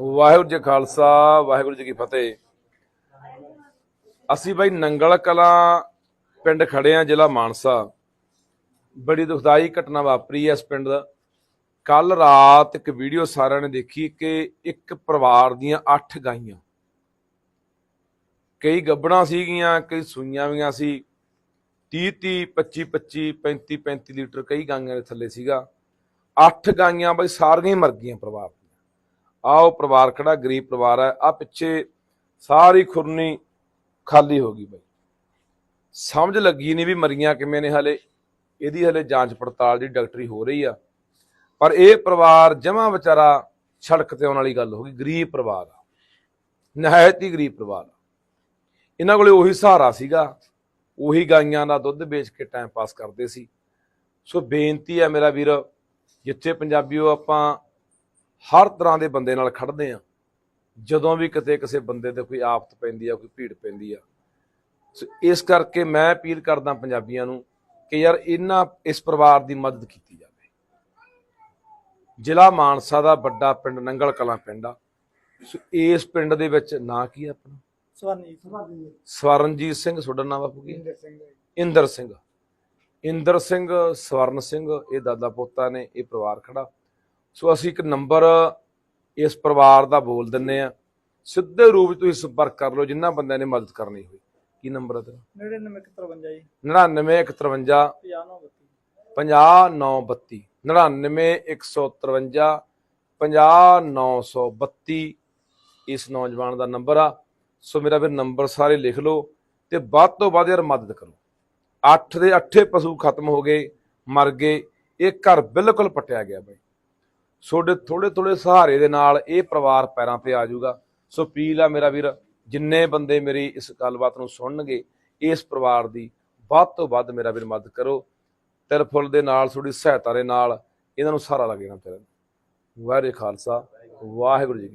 ਵਾਹਿਗੁਰੂ ਜੀ ਖਾਲਸਾ, ਵਾਹਿਗੁਰੂ ਜੀ ਕੀ ਫਤਿਹ। ਅਸੀਂ ਬਾਈ ਨੰਗਲ ਕਲਾਂ ਪਿੰਡ ਖੜੇ ਆ, ਜ਼ਿਲ੍ਹਾ ਮਾਨਸਾ। ਬੜੀ ਦੁਖਦਾਈ ਘਟਨਾ ਵਾਪਰੀ ਐ ਇਸ ਪਿੰਡ ਦਾ। ਕੱਲ ਰਾਤ ਇੱਕ ਵੀਡੀਓ ਸਾਰਿਆਂ ਨੇ ਦੇਖੀ ਕਿ ਇੱਕ ਪਰਿਵਾਰ ਦੀਆਂ 8 ਗਾਈਆਂ। ਕਈ ਗੱਬੜਾਂ ਸੀਗੀਆਂ, ਕਈ ਸੂਈਆਂ ਵੀਆਂ ਸੀ। 30 30 25 25 35 35 ਲੀਟਰ ਕਈ ਗਾਈਆਂ ਦੇ ਥੱਲੇ ਸੀਗਾ। 8 ਗਾਈਆਂ ਬਈ ਸਾਰੀਆਂ ਹੀ ਮਰ ਗਈਆਂ ਪਰਿਵਾਰ ਦੀਆਂ ਆਹ ਉਹ ਪਰਿਵਾਰ ਖੜਾ, ਗਰੀਬ ਪਰਿਵਾਰ ਹੈ ਆ ਪਿੱਛੇ ਸਾਰੀ ਖੁਰਨੀ ਖਾਲੀ ਹੋ ਗਈ ਬਈ। ਸਮਝ ਲੱਗੀ ਨਹੀਂ ਵੀ ਮਰੀਆਂ ਕਿਵੇਂ ਨੇ ਹਲੇ, ਇਹਦੀ ਹਲੇ ਜਾਂਚ ਪੜਤਾਲ ਦੀ ਡਾਕਟਰੀ ਹੋ ਰਹੀ ਆ। ਪਰ ਇਹ ਪਰਿਵਾਰ ਜਮਾ ਵਿਚਾਰਾ ਸੜਕ ਤੇ ਆਉਣ ਵਾਲੀ ਗੱਲ ਹੋ ਗਈ, ਗਰੀਬ ਪਰਿਵਾਰ ਆ। ਨਹਾਇਤ ਹੀ ਗਰੀਬ ਪਰਿਵਾਰ ਆ। ਇਹਨਾਂ ਕੋਲੇ ਉਹੀ ਸਹਾਰਾ ਸੀਗਾ, ਉਹੀ ਗਾਈਆਂ ਦਾ ਦੁੱਧ ਵੇਚ ਕੇ ਟਾਈਮ ਪਾਸ ਕਰਦੇ ਸੀ। ਸੋ ਬੇਨਤੀ ਹੈ ਮੇਰਾ ਵੀਰ, ਜਿੱਥੇ ਪੰਜਾਬੀਓ ਆਪਾਂ ਹਰ ਤਰ੍ਹਾਂ ਦੇ ਬੰਦੇ ਨਾਲ ਖੜਦੇ ਆ ਜਦੋਂ ਵੀ ਕਿਤੇ ਕਿਸੇ ਬੰਦੇ ਤੇ ਕੋਈ ਆਫਤ ਪੈਂਦੀ ਆ ਕੋਈ ਭੀੜ ਪੈਂਦੀ ਆ। ਸੋ ਇਸ ਕਰਕੇ ਮੈਂ ਅਪੀਲ ਕਰਦਾ ਪੰਜਾਬੀਆਂ ਨੂੰ ਕਿ ਯਾਰ ਇਹਨਾਂ ਇਸ ਪਰਿਵਾਰ ਦੀ ਮਦਦ ਕੀਤੀ ਜਾਵੇ। ਜ਼ਿਲ੍ਹਾ ਮਾਨਸਾ ਦਾ ਵੱਡਾ ਪਿੰਡ ਨੰਗਲ ਕਲਾਂ ਪਿੰਡ ਆ। ਸੋ ਇਸ ਪਿੰਡ ਦੇ ਵਿੱਚ ਨਾਂ ਕੀ ਆ ਆਪਣਾ? ਸਵਰਨੀ ਸਵਰਨੀ ਸਵਰਨਜੀਤ ਸਿੰਘ ਤੁਹਾਡਾ ਨਾਮ ਬਾਪੂ ਕੀ ਇੰਦਰ ਸਿੰਘ ਇੰਦਰ ਸਿੰਘ। ਇੰਦਰ ਸਿੰਘ ਸਵਰਨ ਸਿੰਘ ਇਹ ਦਾਦਾ ਪੋਤਾ ਨੇ ਇਹ ਪਰਿਵਾਰ ਖੜਾ। ਸੋ ਅਸੀਂ ਇੱਕ ਨੰਬਰ ਇਸ ਪਰਿਵਾਰ ਦਾ ਬੋਲ ਦਿੰਨੇ ਆ ਸਿੱਧੇ ਰੂਪ ਵਿੱਚ ਤੁਸੀਂ ਸੰਪਰਕ ਕਰ ਲਓ ਜਿਨ੍ਹਾਂ ਬੰਦਿਆਂ ਨੇ ਮਦਦ ਕਰਨੀ ਹੋਵੇ ਕੀ ਨੰਬਰ ਹੈ ਤੇਰਾ? 9953 ਜੀ। 9951 5932 50932 99153 ਇਸ ਨੌਜਵਾਨ ਦਾ ਨੰਬਰ ਆ। ਸੋ ਮੇਰਾ ਫਿਰ ਨੰਬਰ ਸਾਰੇ ਲਿਖ ਲਓ ਤੇ ਵੱਧ ਤੋਂ ਵੱਧ ਯਾਰ ਮਦਦ ਕਰੋ। ਅੱਠ ਦੇ ਅੱਠੇ ਪਸ਼ੂ ਖਤਮ ਹੋ ਗਏ ਮਰ ਗਏ ਇਹ ਘਰ ਬਿਲਕੁਲ ਪਟਿਆ ਗਿਆ ਬਈ। ਤੁਹਾਡੇ ਥੋੜੇ ਥੋੜੇ ਸਹਾਰੇ ਦੇ ਨਾਲ ਇਹ ਪਰਿਵਾਰ ਪੈਰਾਂ ਤੇ ਆ ਜਾਊਗਾ। ਸੋ ਅਪੀਲ ਆ ਮੇਰਾ ਵੀਰ, ਜਿੰਨੇ ਬੰਦੇ ਮੇਰੀ ਇਸ ਗੱਲਬਾਤ ਨੂੰ ਸੁਣਨਗੇ, ਇਸ ਪਰਿਵਾਰ ਦੀ ਵੱਧ ਤੋਂ ਵੱਧ ਮੇਰਾ ਵੀਰ ਮਦਦ ਕਰੋ। ਤਿਲ ਫੁੱਲ ਦੇ ਨਾਲ, ਤੁਹਾਡੀ ਸਹਾਇਤਾ ਦੇ ਨਾਲ ਇਹਨਾਂ ਨੂੰ ਸਹਾਰਾ ਲੱਗ ਜਾਣਾ ਤੇਰਾ ਵਾਹਿਗੁਰੂ ਖਾਲਸਾ, ਵਾਹਿਗੁਰੂ ਜੀ